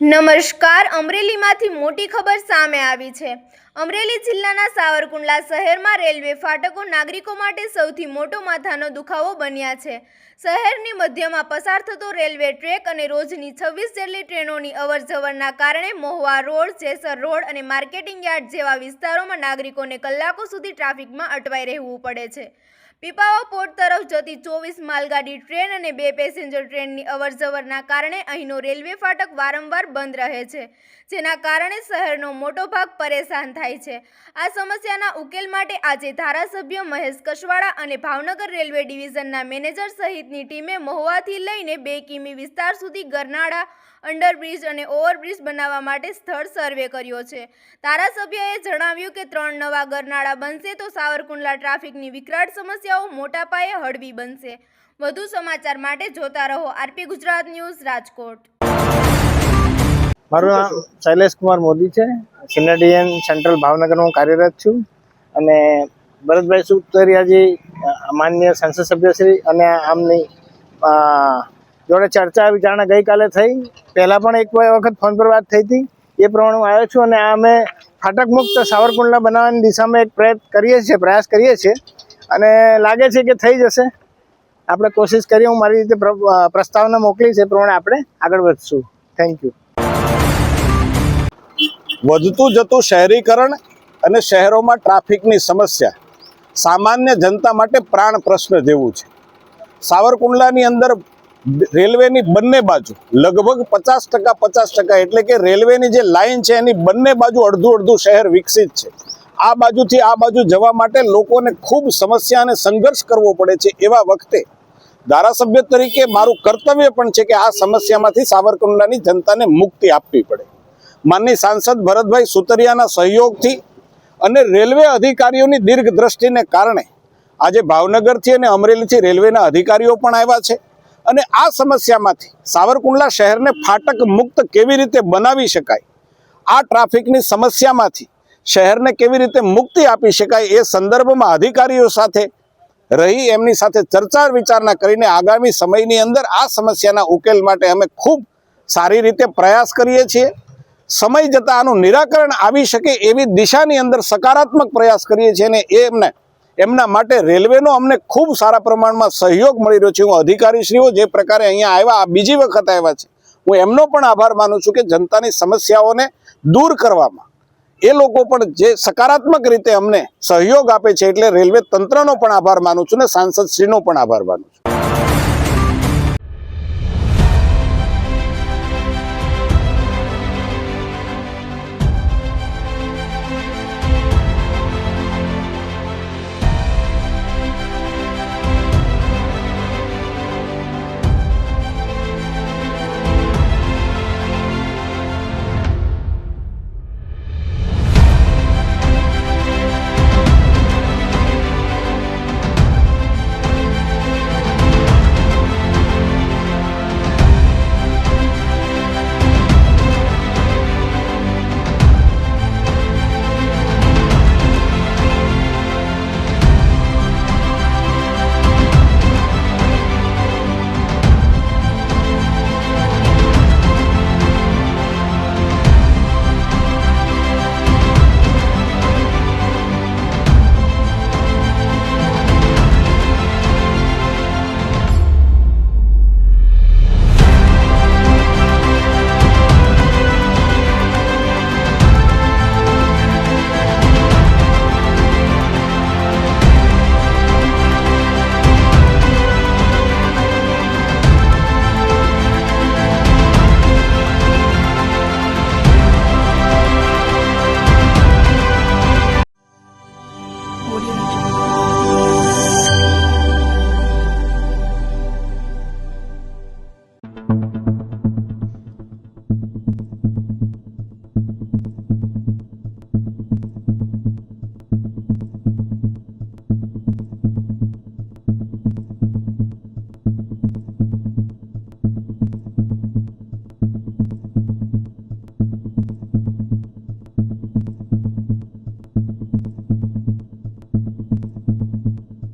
નમસ્કાર, અમરેલીમાંથી મોટી ખબર સામે આવી છે. અમરેલી જિલ્લાના સાવરકુંડલા શહેરમાં રેલવે ફાટકો નાગરિકો માટે સૌથી મોટો માથાનો દુખાવો બન્યા છે. શહેરની મધ્યમાં પસાર થતો રેલવે ટ્રેક અને રોજની છવ્વીસ જેટલી ટ્રેનોની અવરજવરના કારણે મોહવા રોડ, જેસર રોડ અને માર્કેટિંગ યાર્ડ જેવા વિસ્તારોમાં નાગરિકોને કલાકો સુધી ટ્રાફિકમાં અટવાઈ રહેવું પડે છે. પીપાવા પોર્ટ તરફ જતી ચોવીસ માલગાડી ટ્રેન અને બે પેસેન્જર ટ્રેનની અવરજવરના કારણે અહીંનો રેલવે ફાટક વારંવાર બંધ રહે છે, જેના કારણે શહેરનો મોટો ભાગ પરેશાન થાય છે. આ સમસ્યાના ઉકેલ માટે આજે ધારાસભ્ય મહેશ કસવાડા અને ભાવનગર રેલવે ડિવિઝનના મેનેજર સહિતની ટીમે મહુવાથી લઈને બે કિમી વિસ્તાર સુધી ગરનાળા, અંડરબ્રિજ અને ઓવરબ્રિજ બનાવવા માટે સ્થળ સર્વે કર્યો છે. ધારાસભ્યએ જણાવ્યું કે ત્રણ નવા ગરનાળા બનશે તો સાવરકુંડલા ટ્રાફિકની વિકરાળ સમસ્યાઓ મોટા પાયે હળવી બનશે. વધુ સમાચાર માટે જોતા રહો આરપી ગુજરાત ન્યૂઝ રાજકોટ. મારું નામ શૈલેષ કુમાર મોદી છે. સિનિયર સેન્ટ્રલ ભાવનગરમાં હું કાર્યરત છું. અને ભરતભાઈ સુતરિયાજી માન્ય સંસદ સભ્યશ્રી અને આમની જોડે ચર્ચા વિચારણા ગઈકાલે થઈ. પહેલાં પણ એક વખત ફોન પર વાત થઈ હતી. એ પ્રમાણે હું આવ્યો છું અને આ અમે ફાટક મુક્ત સાવરકુંડલા બનાવવાની દિશામાં એક પ્રયત્ન કરીએ છીએ, પ્રયાસ કરીએ છીએ. અને લાગે છે કે થઈ જશે. આપણે કોશિશ કરીએ, હું મારી રીતે પ્રસ્તાવના મોકલી છે પ્રમાણે આપણે આગળ વધશું. થેન્ક યુ વધતું જતું શહેરીકરણ અને શહેરોમાં ટ્રાફિકની સમસ્યા સામાન્ય જનતા માટે પ્રાણ પ્રશ્ન જેવું છે. સાવરકુંડલાની અંદર રેલવેની બંને બાજુ લગભગ પચાસ ટકા પચાસ ટકા એટલે કે રેલવેની જે લાઈન છે એની બંને બાજુ અડધું અડધું શહેર વિકસિત છે. આ બાજુથી આ બાજુ જવા માટે લોકોને ખૂબ સમસ્યા અને સંઘર્ષ કરવો પડે છે એવા વખતે ધારાસભ્ય તરીકે મારું કર્તવ્ય પણ છે કે આ સમસ્યામાંથી સાવરકુંડલાની જનતાને મુક્તિ આપવી પડે. માનની સાંસદ ભરતભાઈ સુતરિયાના સહયોગથી અને રેલવે અધિકારીઓની દીર્ઘ દ્રષ્ટિને કારણે આજે ભાવનગરથી અને અમરેલીથી રેલવેના અધિકારીઓ પણ આવ્યા છે અને આ સમસ્યામાંથી સાવરકુંડલા શહેરને ફાટક મુક્ત કેવી રીતે બનાવી શકાય? આ ટ્રાફિકની સમસ્યામાંથી શહેરને કેવી રીતે મુક્તિ આપી શકાય એ સંદર્ભમાં અધિકારીઓ સાથે રહી, એમની સાથે ચર્ચા વિચારણા કરીને આગામી સમયની અંદર આ સમસ્યાના ઉકેલ માટે અમે ખૂબ સારી રીતે પ્રયાસ કરીએ છીએ. સમય જતાં આનું નિરાકરણ આવી શકે એવી દિશાની અંદર સકારાત્મક પ્રયાસ કરીએ છીએ અને એ એમને, એમના માટે રેલવેનો અમને ખૂબ સારા પ્રમાણમાં સહયોગ મળી રહ્યો છે. હું અધિકારીશ્રીઓ જે પ્રકારે અહીંયા આવ્યા બીજી વખત આવ્યા છે, હું એમનો પણ આભાર માનું છું કે જનતાની સમસ્યાઓને દૂર કરવામાં એ લોકો પણ જે સકારાત્મક રીતે અમને સહયોગ આપે છે એટલે રેલવે તંત્રનો પણ આભાર માનું છું ને સાંસદશ્રીનો પણ આભાર માનું છું.